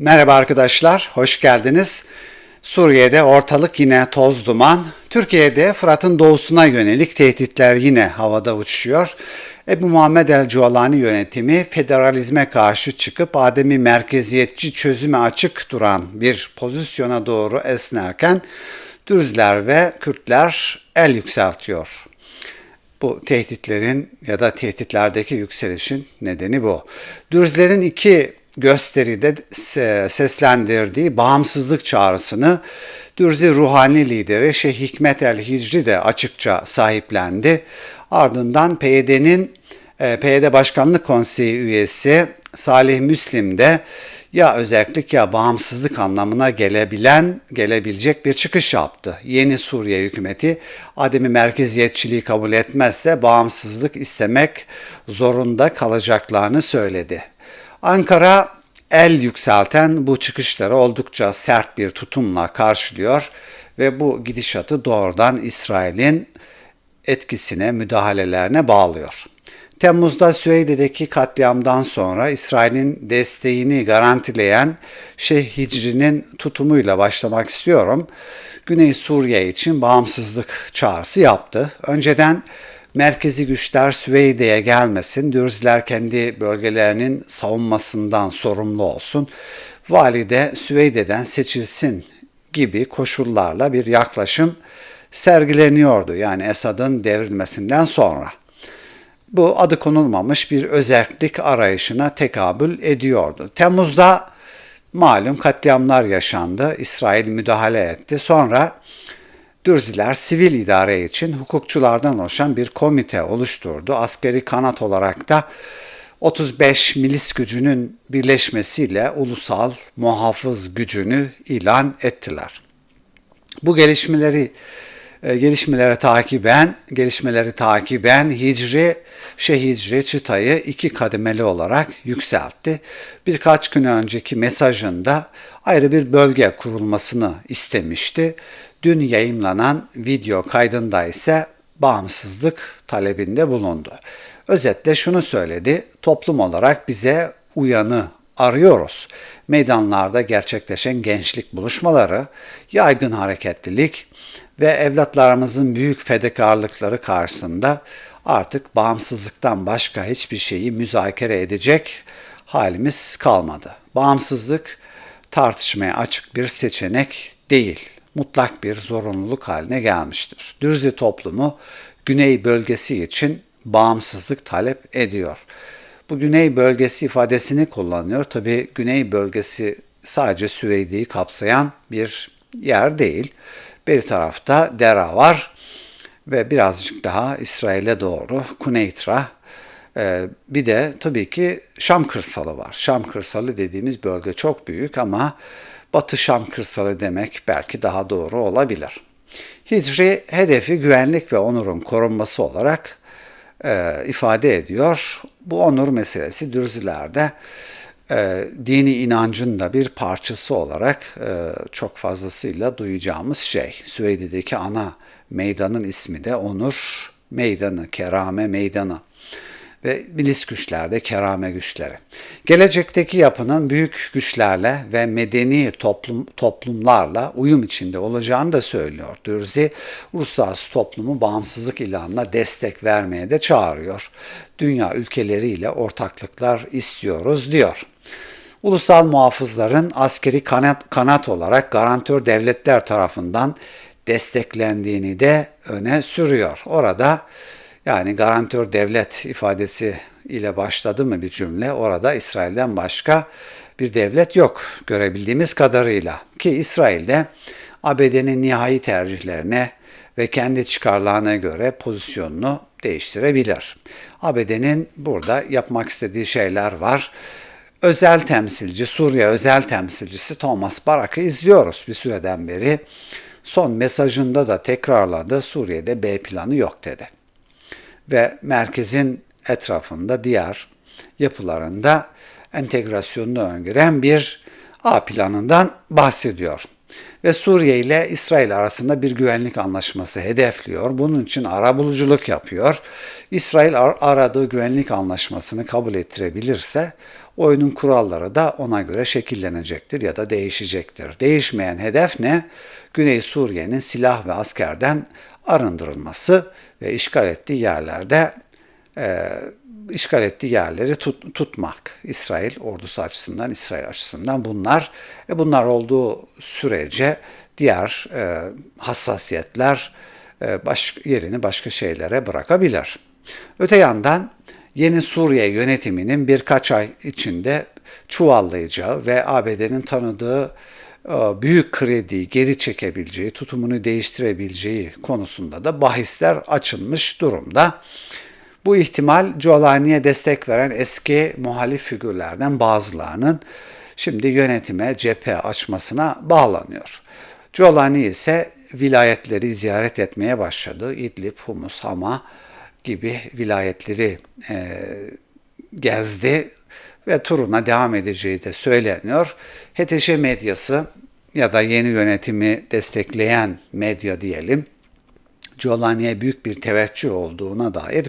Merhaba arkadaşlar, hoş geldiniz. Suriye'de ortalık yine toz duman. Türkiye'de Fırat'ın doğusuna yönelik tehditler yine havada uçuşuyor. Ebu Muhammed el-Cualani yönetimi federalizme karşı çıkıp ademi merkeziyetçi çözüme açık duran bir pozisyona doğru esnerken Dürzler ve Kürtler el yükseltiyor. Bu tehditlerin ya da tehditlerdeki yükselişin nedeni bu. Dürzlerin iki gösteride seslendirdiği bağımsızlık çağrısını Dürzi ruhani lideri Şeyh Hikmet el Hicri de açıkça sahiplendi. Ardından PYD'nin PYD Başkanlık Konseyi üyesi Salih Müslim de ya özellik ya bağımsızlık anlamına gelebilen, gelebilecek bir çıkış yaptı. Yeni Suriye hükümeti ademi merkeziyetçiliği kabul etmezse bağımsızlık istemek zorunda kalacaklarını söyledi. Ankara el yükselten bu çıkışları oldukça sert bir tutumla karşılıyor ve bu gidişatı doğrudan İsrail'in etkisine, müdahalelerine bağlıyor. Temmuz'da Süveyde'deki katliamdan sonra İsrail'in desteğini garantileyen Şeyh Hicri'nin tutumuyla başlamak istiyorum. Güney Suriye için bağımsızlık çağrısı yaptı. Önceden merkezi güçler Süveyde'ye gelmesin, Dürziler kendi bölgelerinin savunmasından sorumlu olsun, vali de Süveyde'den seçilsin gibi koşullarla bir yaklaşım sergileniyordu. Yani Esad'ın devrilmesinden sonra. Bu adı konulmamış bir özellik arayışına tekabül ediyordu. Temmuz'da malum katliamlar yaşandı. İsrail müdahale etti. Sonra Dürziler sivil idare için hukukçulardan oluşan bir komite oluşturdu. Askeri kanat olarak da 35 milis gücünün birleşmesiyle ulusal muhafız gücünü ilan ettiler. Bu gelişmeleri e, gelişmelere takiben, gelişmeleri takiben Hicri Şehicri çıtayı iki kademeli olarak yükseltti. Birkaç gün önceki mesajında ayrı bir bölge kurulmasını istemişti. Dün yayınlanan video kaydında ise bağımsızlık talebinde bulundu. Özetle şunu söyledi, toplum olarak bize uyanı arıyoruz. Meydanlarda gerçekleşen gençlik buluşmaları, yaygın hareketlilik ve evlatlarımızın büyük fedakarlıkları karşısında artık bağımsızlıktan başka hiçbir şeyi müzakere edecek halimiz kalmadı. Bağımsızlık tartışmaya açık bir seçenek değil mutlak bir zorunluluk haline gelmiştir. Dürzi toplumu güney bölgesi için bağımsızlık talep ediyor. Bu güney bölgesi ifadesini kullanıyor. Tabi güney bölgesi sadece Süveydi'yi kapsayan bir yer değil. Bir tarafta Dera var ve birazcık daha İsrail'e doğru Kuneytra ee, bir de tabii ki Şam kırsalı var. Şam kırsalı dediğimiz bölge çok büyük ama Batı Şam kırsalı demek belki daha doğru olabilir. Hicri hedefi güvenlik ve onurun korunması olarak e, ifade ediyor. Bu onur meselesi Dürzilerde e, dini inancın da bir parçası olarak e, çok fazlasıyla duyacağımız şey. Süveyde'deki ana meydanın ismi de Onur Meydanı, Kerame Meydanı ve milis güçlerde kerame güçleri. Gelecekteki yapının büyük güçlerle ve medeni toplum, toplumlarla uyum içinde olacağını da söylüyor. Dürzi, uluslararası toplumu bağımsızlık ilanına destek vermeye de çağırıyor. Dünya ülkeleriyle ortaklıklar istiyoruz diyor. Ulusal muhafızların askeri kanat, kanat olarak garantör devletler tarafından desteklendiğini de öne sürüyor. Orada yani garantör devlet ifadesi ile başladı mı bir cümle orada İsrail'den başka bir devlet yok görebildiğimiz kadarıyla. Ki İsrail'de ABD'nin nihai tercihlerine ve kendi çıkarlarına göre pozisyonunu değiştirebilir. ABD'nin burada yapmak istediği şeyler var. Özel temsilci, Suriye özel temsilcisi Thomas Barak'ı izliyoruz bir süreden beri. Son mesajında da tekrarladı Suriye'de B planı yok dedi ve merkezin etrafında diğer yapılarında entegrasyonunu öngören bir A planından bahsediyor. Ve Suriye ile İsrail arasında bir güvenlik anlaşması hedefliyor. Bunun için ara buluculuk yapıyor. İsrail ar- aradığı güvenlik anlaşmasını kabul ettirebilirse Oyunun kuralları da ona göre şekillenecektir ya da değişecektir. Değişmeyen hedef ne? Güney Suriye'nin silah ve askerden arındırılması ve işgal ettiği yerlerde e, işgal ettiği yerleri tut, tutmak. İsrail ordusu açısından, İsrail açısından bunlar. E bunlar olduğu sürece diğer e, hassasiyetler e, baş, yerini başka şeylere bırakabilir. Öte yandan yeni Suriye yönetiminin birkaç ay içinde çuvallayacağı ve ABD'nin tanıdığı büyük krediyi geri çekebileceği, tutumunu değiştirebileceği konusunda da bahisler açılmış durumda. Bu ihtimal Giuliani'ye destek veren eski muhalif figürlerden bazılarının şimdi yönetime cephe açmasına bağlanıyor. Giuliani ise vilayetleri ziyaret etmeye başladı. İdlib, Humus, Hama gibi vilayetleri e, gezdi ve turuna devam edeceği de söyleniyor. HTŞ medyası ya da yeni yönetimi destekleyen medya diyelim, Giuliani'ye büyük bir teveccüh olduğuna dair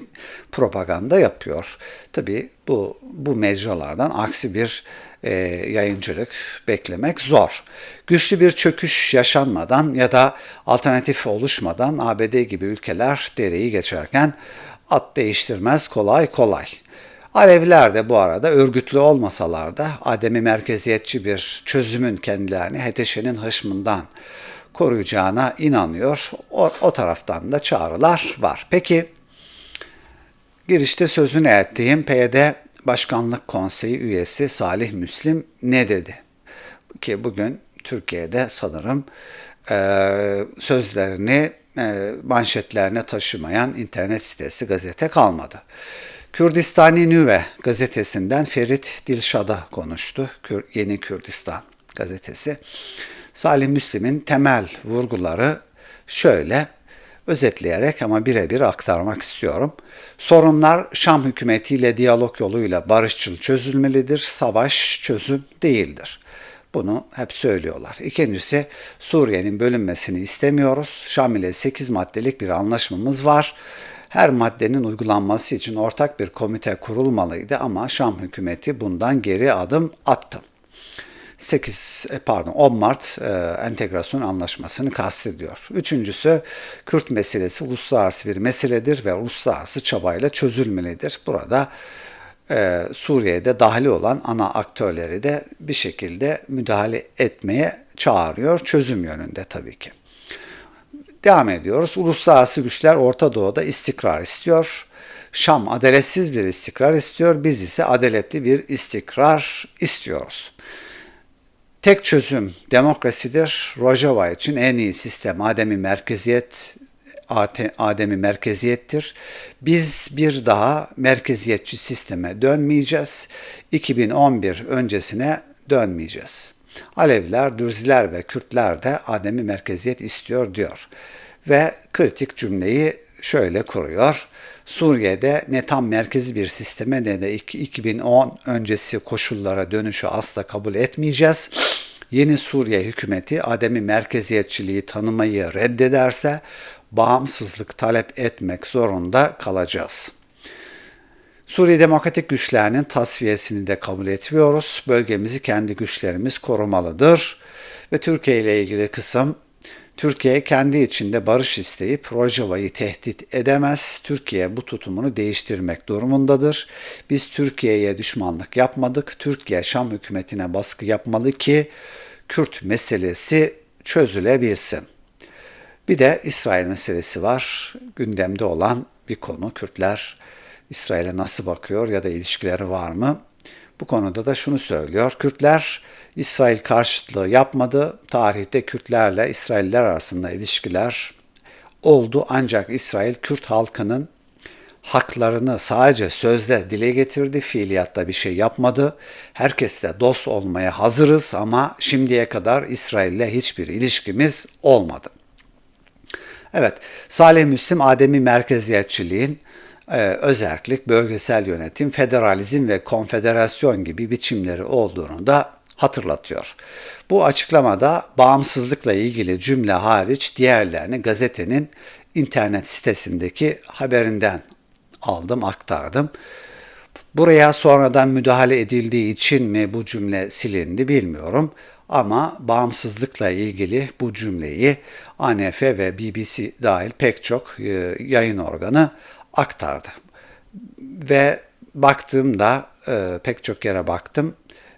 propaganda yapıyor. Tabi bu, bu mecralardan aksi bir e, yayıncılık beklemek zor. Güçlü bir çöküş yaşanmadan ya da alternatif oluşmadan ABD gibi ülkeler dereyi geçerken at değiştirmez kolay kolay. Aleviler de bu arada örgütlü olmasalar da ademi merkeziyetçi bir çözümün kendilerini HTŞ'nin hışmından koruyacağına inanıyor. O, o taraftan da çağrılar var. Peki girişte sözünü ettiğim PYD Başkanlık Konseyi üyesi Salih Müslim ne dedi? Ki bugün Türkiye'de sanırım e, sözlerini e, manşetlerine taşımayan internet sitesi gazete kalmadı. Kürdistani Nüve gazetesinden Ferit Dilşad'a konuştu. Kür, Yeni Kürdistan gazetesi. Salih Müslim'in temel vurguları şöyle özetleyerek ama birebir aktarmak istiyorum. Sorunlar Şam hükümetiyle diyalog yoluyla barışçıl çözülmelidir, savaş çözüm değildir. Bunu hep söylüyorlar. İkincisi Suriye'nin bölünmesini istemiyoruz. Şam ile 8 maddelik bir anlaşmamız var. Her maddenin uygulanması için ortak bir komite kurulmalıydı ama Şam hükümeti bundan geri adım attı. 8 e, pardon 10 Mart e, entegrasyon anlaşmasını kastediyor. Üçüncüsü Kürt meselesi uluslararası bir meseledir ve uluslararası çabayla çözülmelidir. Burada e, Suriye'de dahili olan ana aktörleri de bir şekilde müdahale etmeye çağırıyor. Çözüm yönünde tabii ki. Devam ediyoruz. Uluslararası güçler Orta Doğu'da istikrar istiyor. Şam adaletsiz bir istikrar istiyor. Biz ise adaletli bir istikrar istiyoruz. Tek çözüm demokrasidir. Rojava için en iyi sistem ademi merkeziyet ademi merkeziyettir. Biz bir daha merkeziyetçi sisteme dönmeyeceğiz. 2011 öncesine dönmeyeceğiz. Aleviler, Dürziler ve Kürtler de ademi merkeziyet istiyor diyor. Ve kritik cümleyi şöyle kuruyor. Suriye'de ne tam merkezi bir sisteme ne de 2010 öncesi koşullara dönüşü asla kabul etmeyeceğiz. Yeni Suriye hükümeti ademi merkeziyetçiliği tanımayı reddederse bağımsızlık talep etmek zorunda kalacağız. Suriye Demokratik Güçlerinin tasfiyesini de kabul etmiyoruz. Bölgemizi kendi güçlerimiz korumalıdır. Ve Türkiye ile ilgili kısım Türkiye kendi içinde barış isteyip Rojava'yı tehdit edemez. Türkiye bu tutumunu değiştirmek durumundadır. Biz Türkiye'ye düşmanlık yapmadık. Türkiye Şam hükümetine baskı yapmalı ki Kürt meselesi çözülebilsin. Bir de İsrail meselesi var. Gündemde olan bir konu. Kürtler İsrail'e nasıl bakıyor ya da ilişkileri var mı? Bu konuda da şunu söylüyor. Kürtler İsrail karşıtlığı yapmadı. Tarihte Kürtlerle İsrailler arasında ilişkiler oldu ancak İsrail Kürt halkının haklarını sadece sözde dile getirdi, fiiliyatta bir şey yapmadı. Herkesle dost olmaya hazırız ama şimdiye kadar İsrail'le hiçbir ilişkimiz olmadı. Evet, Salih Müslim Ademi merkeziyetçiliğin e, özellik, bölgesel yönetim, federalizm ve konfederasyon gibi biçimleri olduğunu da hatırlatıyor. Bu açıklamada bağımsızlıkla ilgili cümle hariç diğerlerini gazetenin internet sitesindeki haberinden aldım, aktardım. Buraya sonradan müdahale edildiği için mi bu cümle silindi bilmiyorum ama bağımsızlıkla ilgili bu cümleyi ANF ve BBC dahil pek çok e, yayın organı aktardı. Ve baktığımda e, pek çok yere baktım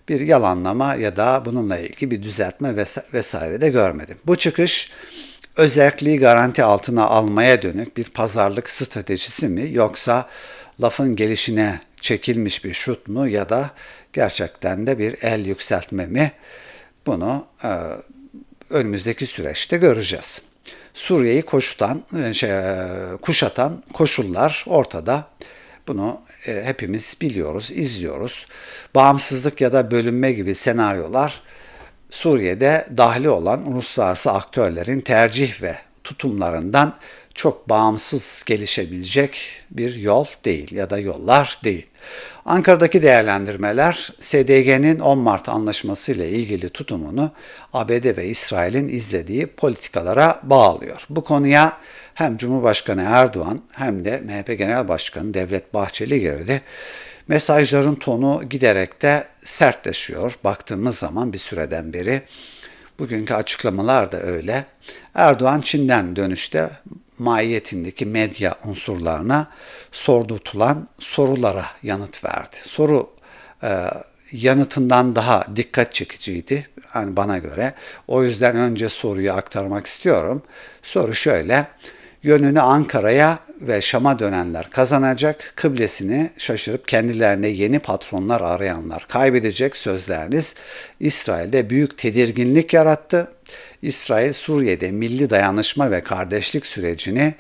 bir yalanlama ya da bununla ilgili bir düzeltme vesaire de görmedim. Bu çıkış özelliği garanti altına almaya dönük bir pazarlık stratejisi mi yoksa lafın gelişine çekilmiş bir şut mu ya da gerçekten de bir el yükseltme mi? Bunu e, önümüzdeki süreçte göreceğiz. Suriye'yi koşutan, e, şey, e, kuşatan koşullar ortada. Bunu e, hepimiz biliyoruz, izliyoruz. Bağımsızlık ya da bölünme gibi senaryolar Suriye'de dahili olan uluslararası aktörlerin tercih ve tutumlarından çok bağımsız gelişebilecek bir yol değil ya da yollar değil. Ankara'daki değerlendirmeler SDG'nin 10 Mart anlaşması ile ilgili tutumunu ABD ve İsrail'in izlediği politikalara bağlıyor. Bu konuya hem Cumhurbaşkanı Erdoğan hem de MHP Genel Başkanı Devlet Bahçeli girdi. Mesajların tonu giderek de sertleşiyor baktığımız zaman bir süreden beri. Bugünkü açıklamalar da öyle. Erdoğan Çin'den dönüşte mahiyetindeki medya unsurlarına sordurtulan sorulara yanıt verdi. Soru e, yanıtından daha dikkat çekiciydi yani bana göre. O yüzden önce soruyu aktarmak istiyorum. Soru şöyle yönünü Ankara'ya ve Şam'a dönenler kazanacak, kıblesini şaşırıp kendilerine yeni patronlar arayanlar kaybedecek sözleriniz İsrail'de büyük tedirginlik yarattı. İsrail Suriye'de milli dayanışma ve kardeşlik sürecini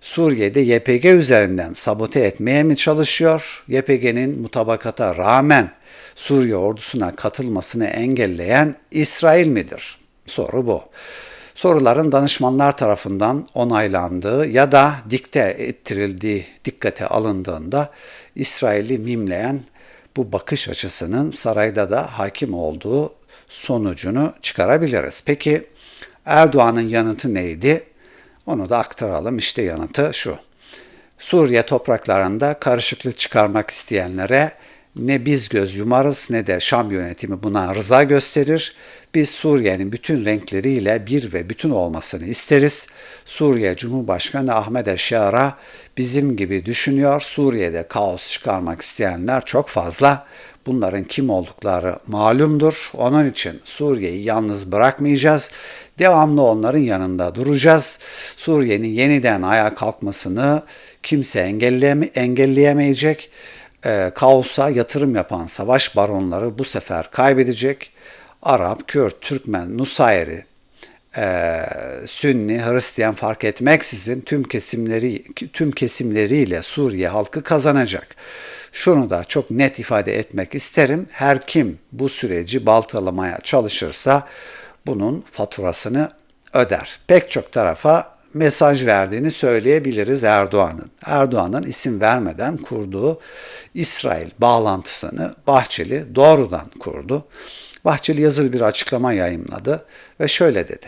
Suriye'de YPG üzerinden sabote etmeye mi çalışıyor? YPG'nin mutabakata rağmen Suriye ordusuna katılmasını engelleyen İsrail midir? Soru bu soruların danışmanlar tarafından onaylandığı ya da dikte ettirildiği dikkate alındığında İsrail'i mimleyen bu bakış açısının sarayda da hakim olduğu sonucunu çıkarabiliriz. Peki Erdoğan'ın yanıtı neydi? Onu da aktaralım. İşte yanıtı şu. Suriye topraklarında karışıklık çıkarmak isteyenlere ne biz göz yumarız ne de Şam yönetimi buna rıza gösterir. Biz Suriye'nin bütün renkleriyle bir ve bütün olmasını isteriz. Suriye Cumhurbaşkanı Ahmet Eşyar'a bizim gibi düşünüyor. Suriye'de kaos çıkarmak isteyenler çok fazla. Bunların kim oldukları malumdur. Onun için Suriye'yi yalnız bırakmayacağız. Devamlı onların yanında duracağız. Suriye'nin yeniden ayağa kalkmasını kimse engelleyeme, engelleyemeyecek. E, kaosa yatırım yapan savaş baronları bu sefer kaybedecek. Arap, Kürt, Türkmen, Nusayri, e, Sünni, Hristiyan fark etmeksizin tüm kesimleri tüm kesimleriyle Suriye halkı kazanacak. Şunu da çok net ifade etmek isterim. Her kim bu süreci baltalamaya çalışırsa bunun faturasını öder. Pek çok tarafa mesaj verdiğini söyleyebiliriz Erdoğan'ın. Erdoğan'ın isim vermeden kurduğu İsrail bağlantısını Bahçeli doğrudan kurdu. Bahçeli yazılı bir açıklama yayımladı ve şöyle dedi.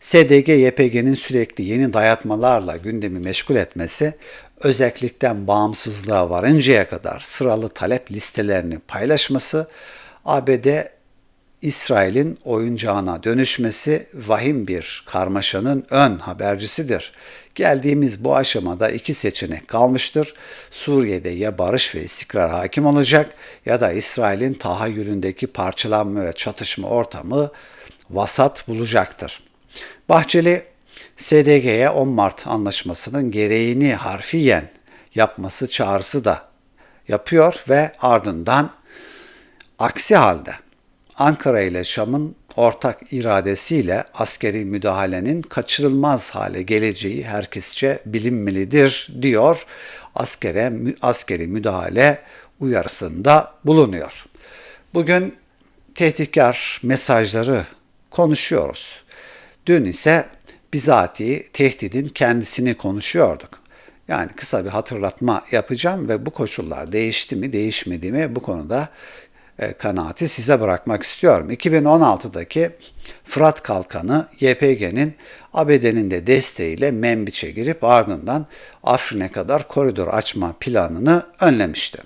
SDG-YPG'nin sürekli yeni dayatmalarla gündemi meşgul etmesi, özellikten bağımsızlığa varıncaya kadar sıralı talep listelerini paylaşması, ABD İsrail'in oyuncağına dönüşmesi vahim bir karmaşanın ön habercisidir. Geldiğimiz bu aşamada iki seçenek kalmıştır. Suriye'de ya barış ve istikrar hakim olacak ya da İsrail'in tahayyülündeki parçalanma ve çatışma ortamı vasat bulacaktır. Bahçeli, SDG'ye 10 Mart anlaşmasının gereğini harfiyen yapması çağrısı da yapıyor ve ardından aksi halde Ankara ile Şam'ın ortak iradesiyle askeri müdahalenin kaçırılmaz hale geleceği herkesçe bilinmelidir diyor. Askere, askeri müdahale uyarısında bulunuyor. Bugün tehditkar mesajları konuşuyoruz. Dün ise bizatihi tehdidin kendisini konuşuyorduk. Yani kısa bir hatırlatma yapacağım ve bu koşullar değişti mi değişmedi mi bu konuda e, kanaati size bırakmak istiyorum. 2016'daki Fırat Kalkanı YPG'nin ABD'nin de desteğiyle Membiç'e girip ardından Afrin'e kadar koridor açma planını önlemişti.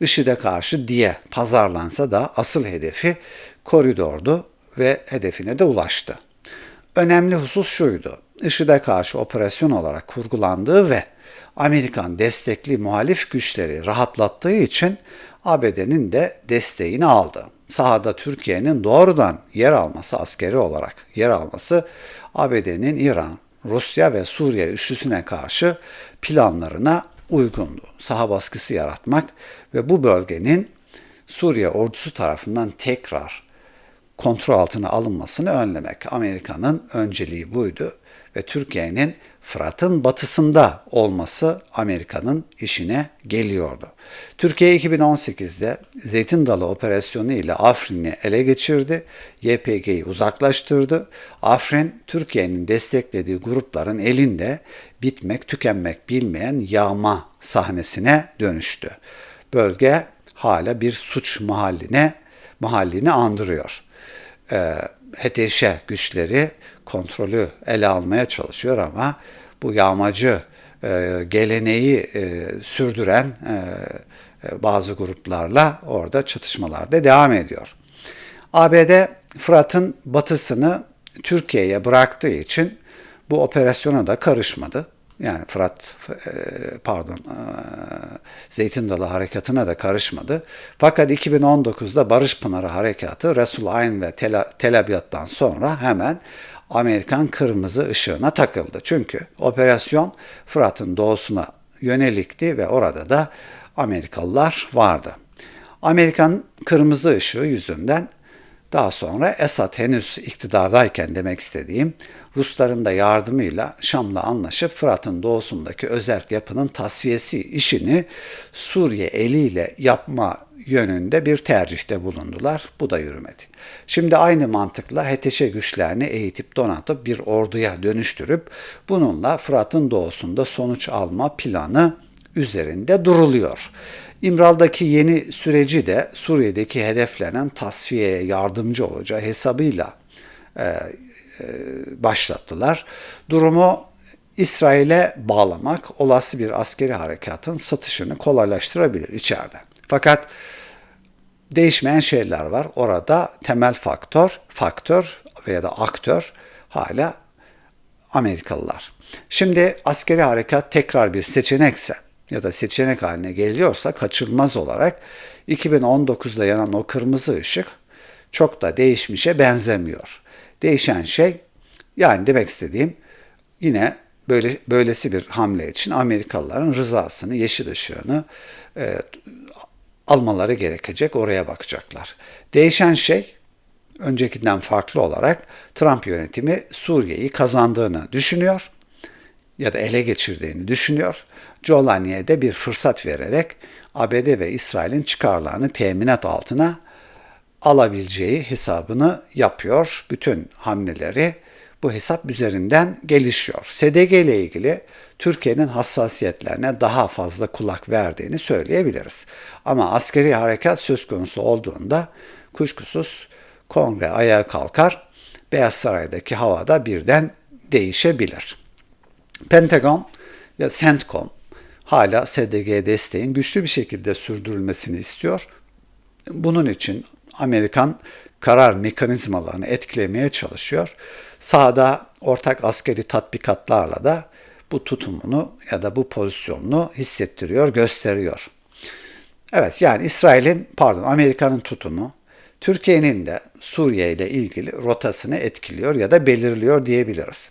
IŞİD'e karşı diye pazarlansa da asıl hedefi koridordu ve hedefine de ulaştı. Önemli husus şuydu. IŞİD'e karşı operasyon olarak kurgulandığı ve Amerikan destekli muhalif güçleri rahatlattığı için ABD'nin de desteğini aldı. Sahada Türkiye'nin doğrudan yer alması askeri olarak yer alması ABD'nin İran, Rusya ve Suriye üçlüsüne karşı planlarına uygundu. Saha baskısı yaratmak ve bu bölgenin Suriye ordusu tarafından tekrar kontrol altına alınmasını önlemek. Amerika'nın önceliği buydu ve Türkiye'nin Fırat'ın batısında olması Amerika'nın işine geliyordu. Türkiye 2018'de Zeytin Dalı operasyonu ile Afrin'i ele geçirdi, YPG'yi uzaklaştırdı. Afrin, Türkiye'nin desteklediği grupların elinde bitmek tükenmek bilmeyen yağma sahnesine dönüştü. Bölge hala bir suç mahalline mahallini andırıyor. E, HTŞ güçleri kontrolü ele almaya çalışıyor ama bu yağmacı e, geleneği e, sürdüren e, e, bazı gruplarla orada çatışmalar da devam ediyor. ABD Fırat'ın batısını Türkiye'ye bıraktığı için bu operasyona da karışmadı. Yani Fırat e, pardon e, Zeytin Dalı harekatına da karışmadı. Fakat 2019'da Barış Pınarı harekatı Resul Ayn ve Tel, Tel Abyad'dan sonra hemen Amerikan kırmızı ışığına takıldı. Çünkü operasyon Fırat'ın doğusuna yönelikti ve orada da Amerikalılar vardı. Amerikan kırmızı ışığı yüzünden daha sonra Esad henüz iktidardayken demek istediğim Rusların da yardımıyla Şam'la anlaşıp Fırat'ın doğusundaki özerk yapının tasfiyesi işini Suriye eliyle yapma yönünde bir tercihte bulundular. Bu da yürümedi. Şimdi aynı mantıkla HTŞ güçlerini eğitip donatıp bir orduya dönüştürüp bununla Fırat'ın doğusunda sonuç alma planı üzerinde duruluyor. İmral'daki yeni süreci de Suriye'deki hedeflenen tasfiyeye yardımcı olacağı hesabıyla e, e, başlattılar. Durumu İsrail'e bağlamak olası bir askeri harekatın satışını kolaylaştırabilir içeride. Fakat değişmeyen şeyler var. Orada temel faktör, faktör veya da aktör hala Amerikalılar. Şimdi askeri harekat tekrar bir seçenekse ya da seçenek haline geliyorsa kaçınılmaz olarak 2019'da yanan o kırmızı ışık çok da değişmişe benzemiyor. Değişen şey yani demek istediğim yine böyle böylesi bir hamle için Amerikalıların rızasını, yeşil ışığını e, almaları gerekecek, oraya bakacaklar. Değişen şey öncekinden farklı olarak Trump yönetimi Suriye'yi kazandığını düşünüyor ya da ele geçirdiğini düşünüyor. Jolani'ye de bir fırsat vererek ABD ve İsrail'in çıkarlarını teminat altına alabileceği hesabını yapıyor. Bütün hamleleri bu hesap üzerinden gelişiyor. SDG ile ilgili Türkiye'nin hassasiyetlerine daha fazla kulak verdiğini söyleyebiliriz. Ama askeri harekat söz konusu olduğunda kuşkusuz kongre ayağa kalkar, Beyaz Saray'daki havada birden değişebilir. Pentagon ya CENTCOM hala SDG desteğin güçlü bir şekilde sürdürülmesini istiyor. Bunun için Amerikan karar mekanizmalarını etkilemeye çalışıyor. Sahada ortak askeri tatbikatlarla da bu tutumunu ya da bu pozisyonunu hissettiriyor, gösteriyor. Evet yani İsrail'in pardon Amerika'nın tutumu Türkiye'nin de Suriye ile ilgili rotasını etkiliyor ya da belirliyor diyebiliriz.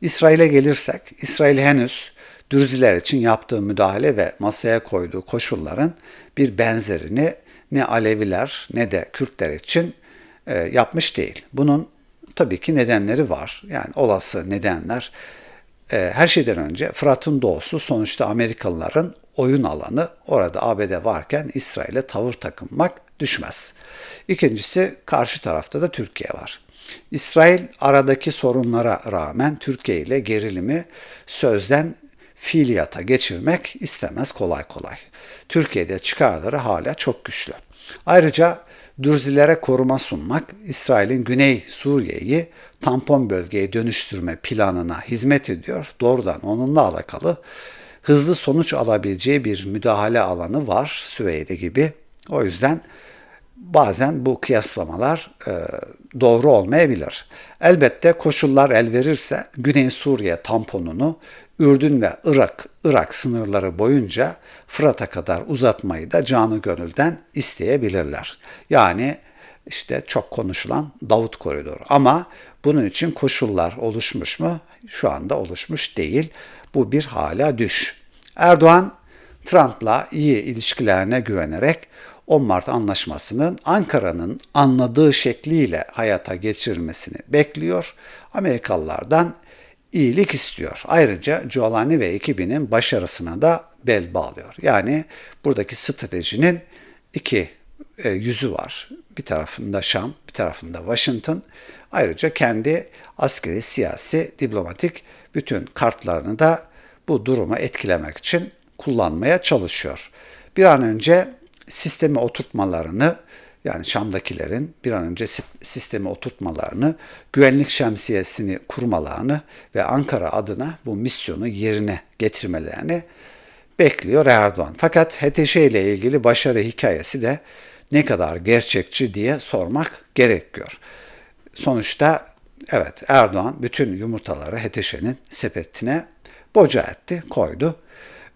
İsrail'e gelirsek, İsrail henüz Dürziler için yaptığı müdahale ve masaya koyduğu koşulların bir benzerini ne Aleviler ne de Kürtler için e, yapmış değil. Bunun tabii ki nedenleri var. Yani olası nedenler. E, her şeyden önce Fırat'ın doğusu sonuçta Amerikalıların oyun alanı. Orada ABD varken İsrail'e tavır takınmak düşmez. İkincisi karşı tarafta da Türkiye var. İsrail aradaki sorunlara rağmen Türkiye ile gerilimi sözden fiiliyata geçirmek istemez kolay kolay. Türkiye'de çıkarları hala çok güçlü. Ayrıca Dürzilere koruma sunmak, İsrail'in Güney Suriye'yi tampon bölgeye dönüştürme planına hizmet ediyor. Doğrudan onunla alakalı hızlı sonuç alabileceği bir müdahale alanı var Süveyde gibi. O yüzden bazen bu kıyaslamalar e, doğru olmayabilir. Elbette koşullar el verirse Güney Suriye tamponunu Ürdün ve Irak, Irak sınırları boyunca Fırat'a kadar uzatmayı da canı gönülden isteyebilirler. Yani işte çok konuşulan Davut Koridoru. Ama bunun için koşullar oluşmuş mu? Şu anda oluşmuş değil. Bu bir hala düş. Erdoğan Trump'la iyi ilişkilerine güvenerek 10 Mart anlaşmasının Ankara'nın anladığı şekliyle hayata geçirilmesini bekliyor. Amerikalılardan iyilik istiyor. Ayrıca Giuliani ve ekibinin başarısına da bel bağlıyor. Yani buradaki stratejinin iki e, yüzü var. Bir tarafında Şam, bir tarafında Washington. Ayrıca kendi askeri, siyasi, diplomatik bütün kartlarını da bu durumu etkilemek için kullanmaya çalışıyor. Bir an önce sistemi oturtmalarını yani Şam'dakilerin bir an önce sistemi oturtmalarını, güvenlik şemsiyesini kurmalarını ve Ankara adına bu misyonu yerine getirmelerini bekliyor Erdoğan. Fakat HTŞ ile ilgili başarı hikayesi de ne kadar gerçekçi diye sormak gerekiyor. Sonuçta evet Erdoğan bütün yumurtaları HTŞ'nin sepetine boca etti, koydu.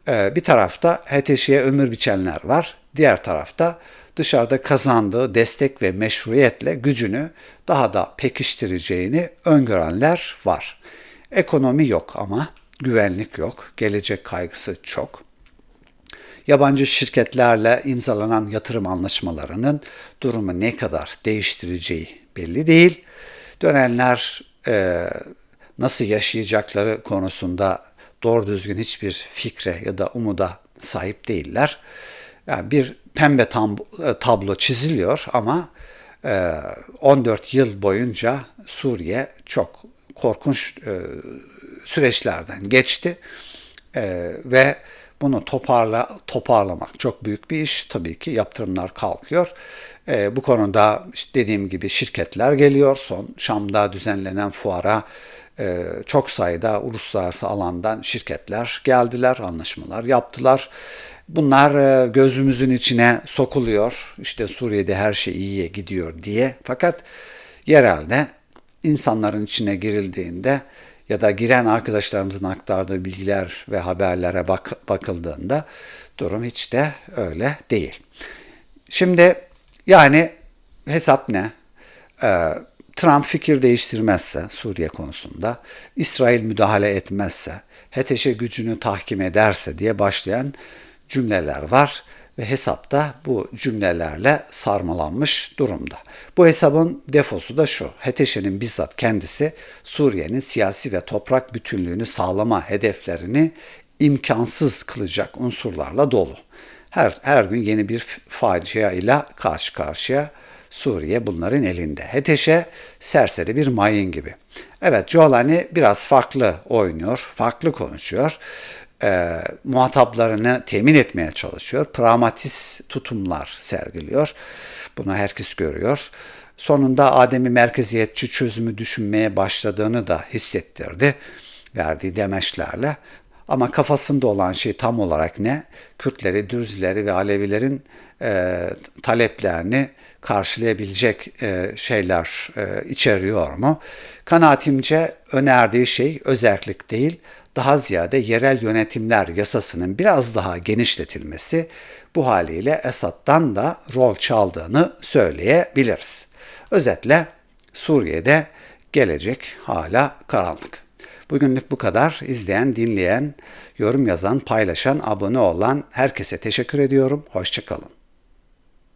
Ee, bir tarafta HTŞ'ye ömür biçenler var. Diğer tarafta dışarıda kazandığı destek ve meşruiyetle gücünü daha da pekiştireceğini öngörenler var. Ekonomi yok ama güvenlik yok, gelecek kaygısı çok. Yabancı şirketlerle imzalanan yatırım anlaşmalarının durumu ne kadar değiştireceği belli değil. Dönenler e, nasıl yaşayacakları konusunda doğru düzgün hiçbir fikre ya da umuda sahip değiller. Yani bir pembe e, tablo çiziliyor ama 14 e, yıl boyunca Suriye çok korkunç e, süreçlerden geçti ve bunu toparla toparlamak çok büyük bir iş. Tabii ki yaptırımlar kalkıyor. bu konuda dediğim gibi şirketler geliyor. Son Şam'da düzenlenen fuara çok sayıda uluslararası alandan şirketler geldiler, anlaşmalar yaptılar. Bunlar e, gözümüzün içine sokuluyor. İşte Suriye'de her şey iyiye gidiyor diye. Fakat yerelde insanların içine girildiğinde ya da giren arkadaşlarımızın aktardığı bilgiler ve haberlere bak bakıldığında durum hiç de öyle değil. Şimdi yani hesap ne? Ee, Trump fikir değiştirmezse Suriye konusunda, İsrail müdahale etmezse, HTŞ gücünü tahkim ederse diye başlayan cümleler var ve hesapta bu cümlelerle sarmalanmış durumda. Bu hesabın defosu da şu. HTŞ'nin bizzat kendisi Suriye'nin siyasi ve toprak bütünlüğünü sağlama hedeflerini imkansız kılacak unsurlarla dolu. Her, her gün yeni bir facia ile karşı karşıya Suriye bunların elinde. HTŞ serseri bir mayın gibi. Evet Giolani biraz farklı oynuyor, farklı konuşuyor e, muhataplarını temin etmeye çalışıyor. Pragmatist tutumlar sergiliyor. Bunu herkes görüyor. Sonunda Adem'i merkeziyetçi çözümü düşünmeye başladığını da hissettirdi verdiği demeçlerle. Ama kafasında olan şey tam olarak ne? Kürtleri, Dürzileri ve Alevilerin e, taleplerini karşılayabilecek e, şeyler e, içeriyor mu? Kanaatimce önerdiği şey özellik değil, daha ziyade yerel yönetimler yasasının biraz daha genişletilmesi bu haliyle Esad'dan da rol çaldığını söyleyebiliriz. Özetle Suriye'de gelecek hala karanlık. Bugünlük bu kadar. İzleyen, dinleyen, yorum yazan, paylaşan, abone olan herkese teşekkür ediyorum. Hoşçakalın.